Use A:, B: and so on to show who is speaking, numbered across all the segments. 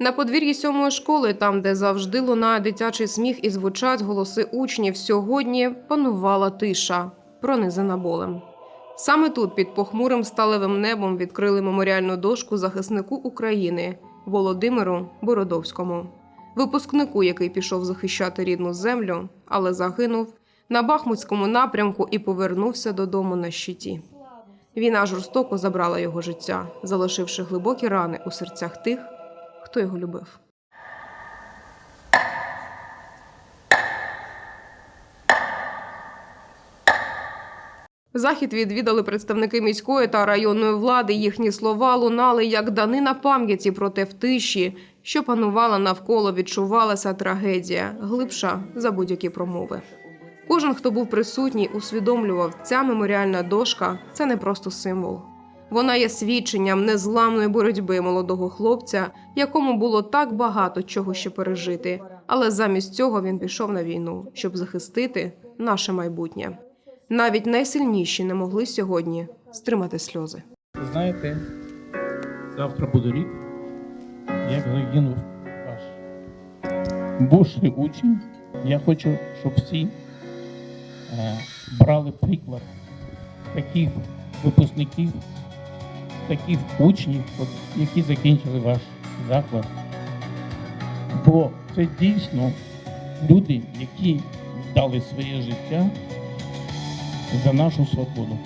A: На подвір'ї сьомої школи, там, де завжди лунає дитячий сміх і звучать голоси учнів, сьогодні панувала тиша, пронизана болем. Саме тут, під похмурим сталевим небом, відкрили меморіальну дошку захиснику України Володимиру Бородовському, випускнику, який пішов захищати рідну землю, але загинув на Бахмутському напрямку і повернувся додому на щиті. Війна жорстоко забрала його життя, залишивши глибокі рани у серцях тих, хто його любив. Захід відвідали представники міської та районної влади. Їхні слова лунали як данина пам'яті, проте в тиші, що панувала навколо, відчувалася трагедія, глибша за будь-які промови. Кожен, хто був присутній, усвідомлював, ця меморіальна дошка це не просто символ. Вона є свідченням незламної боротьби молодого хлопця, якому було так багато чого ще пережити. Але замість цього він пішов на війну, щоб захистити наше майбутнє. Навіть найсильніші не могли сьогодні стримати сльози.
B: Знаєте, завтра буде рік, як загинув ваш бувший учень. Я хочу, щоб всі е, брали приклад таких випускників, таких учнів, які закінчили ваш заклад. Бо це дійсно люди, які дали своє життя за нашу свободу.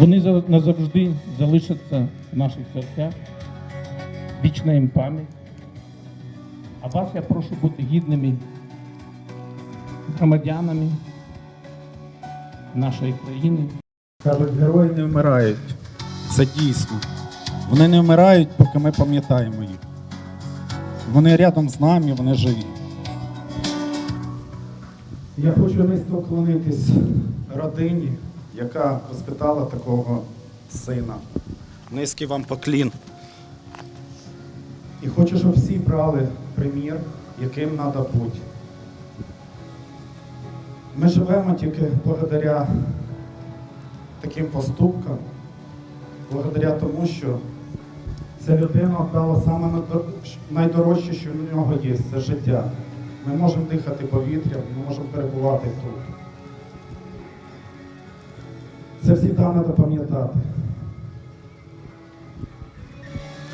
B: Вони за- назавжди залишаться в наших серцях. Вічна їм пам'ять. А вас я прошу бути гідними громадянами нашої країни.
C: Кажуть, герої не вмирають. Це дійсно. Вони не вмирають, поки ми пам'ятаємо їх. Вони рядом з нами, вони живі. Я хочу низько вклонитись родині, яка воспитала такого сина. Низький вам поклін. І хочу, щоб всі брали примір, яким треба бути. Ми живемо тільки благодаря таким поступкам, благодаря тому, що ця людина дала саме найдорожче, що в нього є, це життя. Ми можемо дихати повітрям, ми можемо перебувати тут. Це завжди треба пам'ятати.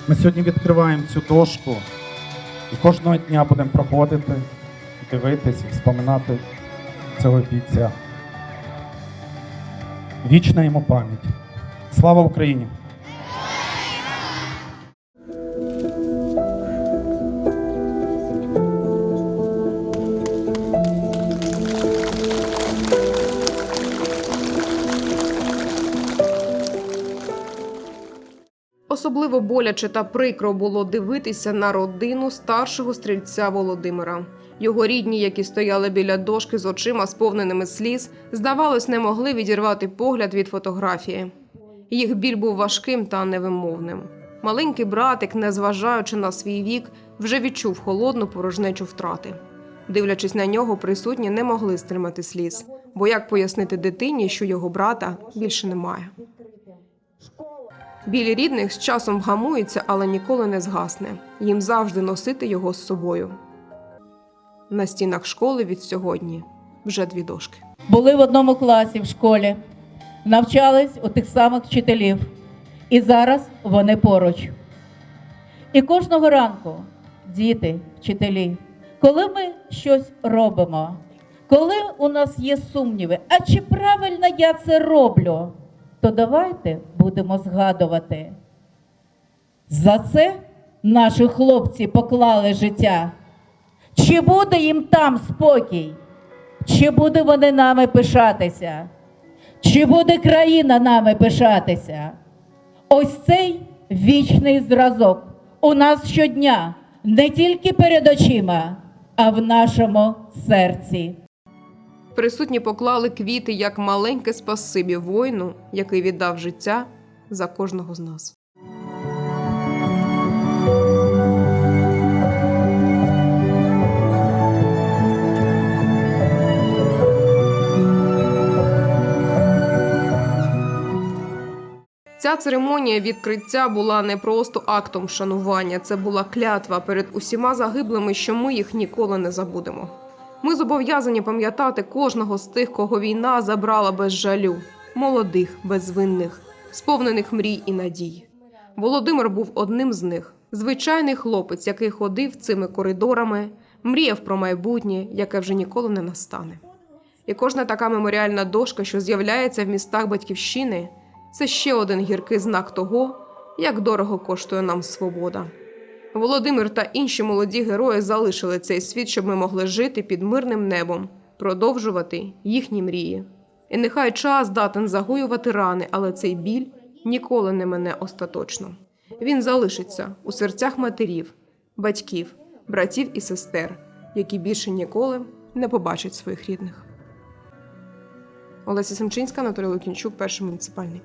C: Ми сьогодні відкриваємо цю дошку і кожного дня будемо проходити, дивитись і вспоминати цього бійця. Вічна йому пам'ять. Слава Україні!
A: Особливо боляче та прикро було дивитися на родину старшого стрільця Володимира. Його рідні, які стояли біля дошки з очима, сповненими сліз, здавалось, не могли відірвати погляд від фотографії. Їх біль був важким та невимовним. Маленький братик, незважаючи на свій вік, вже відчув холодну порожнечу втрати. Дивлячись на нього, присутні не могли стримати сліз, бо як пояснити дитині, що його брата більше немає. Біль рідних з часом вгамується, але ніколи не згасне. Їм завжди носити його з собою. На стінах школи від сьогодні вже дві дошки.
D: були в одному класі в школі, навчались у тих самих вчителів. І зараз вони поруч. І кожного ранку, діти, вчителі, коли ми щось робимо, коли у нас є сумніви, а чи правильно я це роблю, то давайте будемо згадувати. За це наші хлопці поклали життя. Чи буде їм там спокій? Чи буде вони нами пишатися? Чи буде країна нами пишатися? Ось цей вічний зразок у нас щодня не тільки перед очима, а в нашому серці.
A: Присутні поклали квіти як маленьке спасибі воїну, який віддав життя за кожного з нас. Ця церемонія відкриття була не просто актом шанування, це була клятва перед усіма загиблими, що ми їх ніколи не забудемо. Ми зобов'язані пам'ятати кожного з тих, кого війна забрала без жалю, молодих, безвинних, сповнених мрій і надій. Володимир був одним з них. Звичайний хлопець, який ходив цими коридорами, мріяв про майбутнє, яке вже ніколи не настане. І кожна така меморіальна дошка, що з'являється в містах батьківщини, це ще один гіркий знак того, як дорого коштує нам свобода. Володимир та інші молоді герої залишили цей світ, щоб ми могли жити під мирним небом, продовжувати їхні мрії. І нехай час здатен загоювати рани, але цей біль ніколи не мене остаточно. Він залишиться у серцях матерів, батьків, братів і сестер, які більше ніколи не побачать своїх рідних. Олеся Семчинська, Анатолій Лукінчук, перший муніципальний.